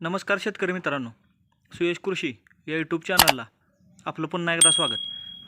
नमस्कार शेतकरी मित्रांनो. सुयश कृषी या यूट्यूब चॅनलला आपलं पुन्हा एकदा स्वागत.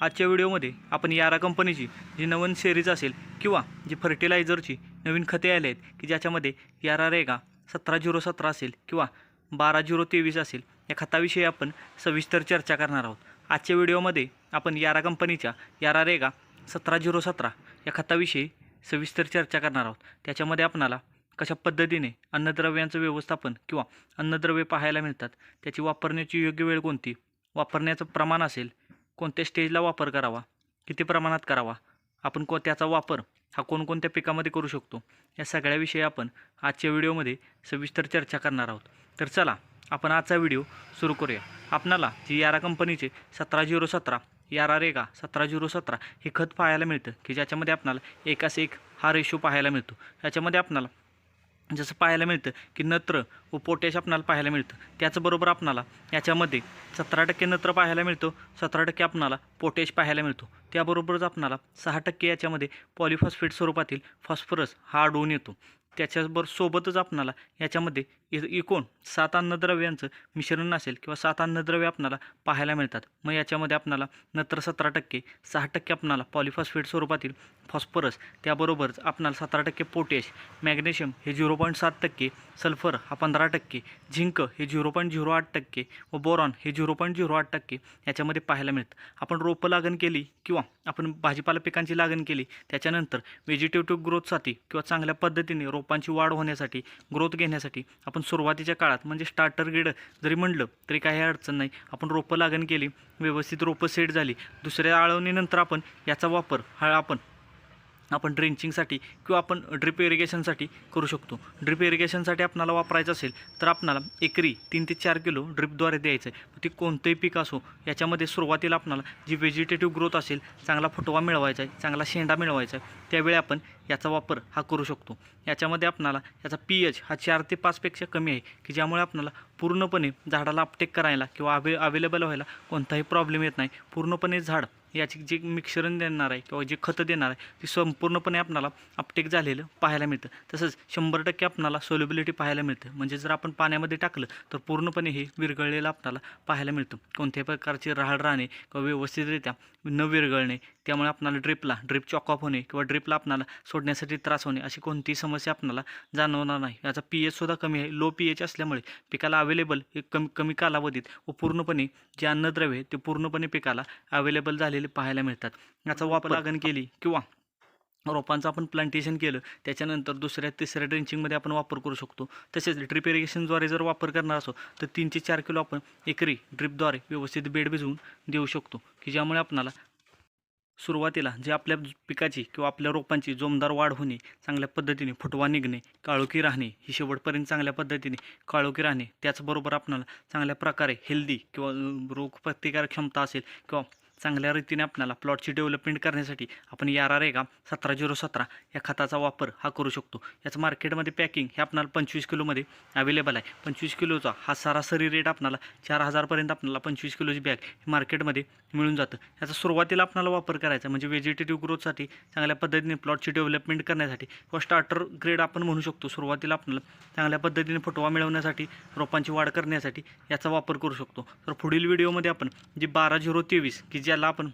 आजच्या व्हिडिओमध्ये आपण यारा कंपनीची जी नवीन सिरीज असेल किंवा जी फर्टिलायझरची नवीन खते आले आहेत की ज्याच्यामध्ये यारा रेगा सतरा झिरो सतरा असेल किंवा बारा झिरो तेवीस असेल या खताविषयी आपण सविस्तर चर्चा करणार आहोत. आजच्या व्हिडिओमध्ये आपण यारा कंपनीच्या यारा रेगा सतरा झिरो सतरा या खताविषयी सविस्तर चर्चा करणार आहोत. त्याच्यामध्ये आपणाला कशा पद्धतीने अन्नद्रव्यांचं व्यवस्थापन किंवा अन्नद्रव्ये पाहायला मिळतात? त्याची वापरण्याची योग्य वेळ कोणती? वापरण्याचं प्रमाण असेल कोणत्या स्टेजला वापर करावा? किती प्रमाणात करावा? आपण को त्याचा वापर हा कोणकोणत्या पिकामध्ये करू शकतो? या सगळ्याविषयी आपण आजच्या व्हिडिओमध्ये सविस्तर चर्चा करणार आहोत. तर चला आपण आजचा व्हिडिओ सुरू करूया. आपणाला जी यारा कंपनीचे सतरा झिरो सतरा यारा रेगा सतरा झिरो सतरा हे खत पाहायला मिळतं की ज्याच्यामध्ये आपणाला एकास एक हा रेशो पाहायला मिळतो. याच्यामध्ये आपणाला जसं पाहायला मिळतं की नत्र व पोटॅश आपणाला पाहायला मिळतं. त्याचबरोबर आपणाला याच्यामध्ये सतरा टक्के नत्र पाहायला मिळतो सतरा टक्के आपणाला पोटॅश पाहायला मिळतो. त्याबरोबरच आपणाला सहा टक्के याच्यामध्ये पॉलिफॉस्फेट स्वरूपातील फॉस्फरस हा आढळून येतो. त्याच्याबरोबर सोबतच आपणाला याच्यामध्ये इ- एकूण सात अन्नद्रव्यांचं मिश्रण असेल किंवा सात अन्नद्रव्य आपणाला पाहायला मिळतात. मग याच्यामध्ये आपणाला नत्र सतरा टक्के सहा टक्के आपणाला पॉलिफॉस्फेट स्वरूपातील फॉस्फरस त्याबरोबरच आपणाला सतरा टक्के पोटॅश मॅग्नेशियम हे झिरो पॉईंट सात टक्के सल्फर हा पंधरा टक्के झिंक हे झिरो पॉईंट झिरो आठ टक्के व बोरॉन हे झिरो पॉईंट झिरो आठ टक्के याच्यामध्ये पाहायला मिळतं. आपण रोपं लागण केली किंवा आपण भाजीपाला पिकांची लागण केली त्याच्यानंतर व्हेजिटेटिव्ह ग्रोथसाठी किंवा चांगल्या पद्धतीने रोपांची वाढ होण्यासाठी ग्रोथ घेण्यासाठी आपण सुरुवातीच्या काळात म्हणजे स्टार्टर गिड जरी म्हणलं तरी काही अडचण नाही. आपण रोपं लागण केली व्यवस्थित रोपं सेट झाली दुसऱ्या आळवणीनंतर आपण याचा वापर हा आपण आपण ड्रिंचिंगसाठी किंवा आपण ड्रिप इरिगेशनसाठी करू शकतो. ड्रिप इरिगेशनसाठी आपणाला वापरायचं असेल तर आपणाला एकरी तीन ते चार किलो ड्रिपद्वारे द्यायचं आहे ते कोणतंही पीक असो याच्यामध्ये सुरुवातीला आपणाला जी व्हेजिटेटिव्ह ग्रोथ असेल चांगला फुटवा मिळवायचा आहे चांगला शेंडा मिळवायचा आहे त्यावेळी आपण याचा वापर हा करू शकतो. याच्यामध्ये आपणाला याचा पी एच हा चार ते पाचपेक्षा कमी आहे की ज्यामुळे आपणाला पूर्णपणे झाडाला अपटेक करायला किंवा अवे अवेलेबल व्हायला कोणताही प्रॉब्लेम येत नाही. पूर्णपणे झाड याची जे मिक्सरण देणार आहे किंवा जे खतं देणार आहे ते संपूर्णपणे आपणाला अपटेक झालेलं पाहायला मिळतं. तसंच शंभर टक्के आपणाला सोल्युबिलिटी पाहायला मिळतं. म्हणजे जर आपण पाण्यामध्ये टाकलं तर पूर्णपणे हे विरघळलेलं आपणाला पाहायला मिळतं. कोणत्याही प्रकारची राहड राहणे किंवा व्यवस्थितरित्या न विरघळणे त्यामुळे आपणाला ड्रिपला ड्रिप चॉकअप होणे किंवा ड्रिपला आपणाला सोडण्यासाठी त्रास होणे अशी कोणतीही समस्या आपणाला जाणवणार नाही. याचा पी एचसुद्धा कमी आहे. लो पी एच असल्यामुळे पिकाला अवेलेबल हे कमी कमी कालावधीत व पूर्णपणे जे अन्नद्रव्य आहे ते पूर्णपणे पिकाला अवेलेबल झालेले पाहायला मिळतात. याचा वापर लागण केली किंवा रोपांचं आपण प्लांटेशन केलं त्याच्यानंतर दुसऱ्या तिसऱ्या ड्रेंचिंगमध्ये आपण वापर करू शकतो. तसेच ड्रिप इरिगेशनद्वारे जर वापर करणार असो तर तीन ते चार किलो आपण एकरी ड्रिपद्वारे व्यवस्थित बेड भिजवून देऊ शकतो की ज्यामुळे आपणाला सुरुवातीला जे आपल्या पिकाची किंवा आपल्या रोपांची जोमदार वाढ होणे चांगल्या पद्धतीने फुटवा निघणे काळोखी राहणे ही शेवटपर्यंत चांगल्या पद्धतीने काळोखी राहणे त्याचबरोबर आपणाला चांगल्या प्रकारे हेल्दी किंवा रोग रोगप्रतिकारक क्षमता असेल किंवा चांगल्या रीतीने आपल्याला प्लॉटची डेव्हलपमेंट करण्यासाठी आपण यारा रेगा सतरा झिरो सतरा या खताचा वापर हा करू शकतो. याचं मार्केटमध्ये पॅकिंग हे आपणाला पंचवीस किलोमध्ये अवेलेबल आहे. पंचवीस किलोचा हा सरासरी रेट आपणाला चार हजारपर्यंत आपल्याला पंचवीस किलोची बॅग हे मार्केटमध्ये मिळून जातं. याचा सुरुवातीला आपणाला वापर करायचा म्हणजे व्हेजिटेटिव्ह ग्रोथसाठी चांगल्या पद्धतीने प्लॉटची डेव्हलपमेंट करण्यासाठी किंवा स्टार्टर ग्रेड आपण म्हणू शकतो सुरुवातीला आपल्याला चांगल्या पद्धतीने फुटवा मिळवण्यासाठी रोपांची वाढ करण्यासाठी याचा वापर करू शकतो. तर पुढील व्हिडिओमध्ये आपण जी बारा झिरो तेवीस की ज्याला आपण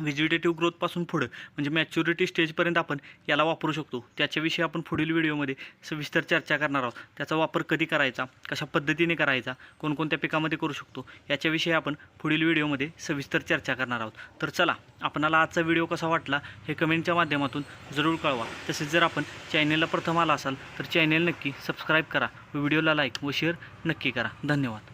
व्हेजिटेटिव्ह ग्रोथपासून पुढं म्हणजे मॅच्युरिटी स्टेजपर्यंत आपण याला वापरू शकतो. त्याच्याविषयी आपण पुढील व्हिडिओमध्ये सविस्तर चर्चा करणार आहोत. त्याचा वापर कधी करायचा कशा पद्धतीने करायचा कोणकोणत्या पिकामध्ये करू शकतो याच्याविषयी आपण पुढील व्हिडिओमध्ये सविस्तर चर्चा करणार आहोत. तर चला आपणाला आजचा व्हिडिओ कसा वाटला हे कमेंटच्या माध्यमातून जरूर कळवा. तसेच जर आपण चॅनेलला प्रथम आला असाल तर चॅनेल नक्की सबस्क्राईब करा व्हिडिओला लाईक व शेअर नक्की करा. धन्यवाद.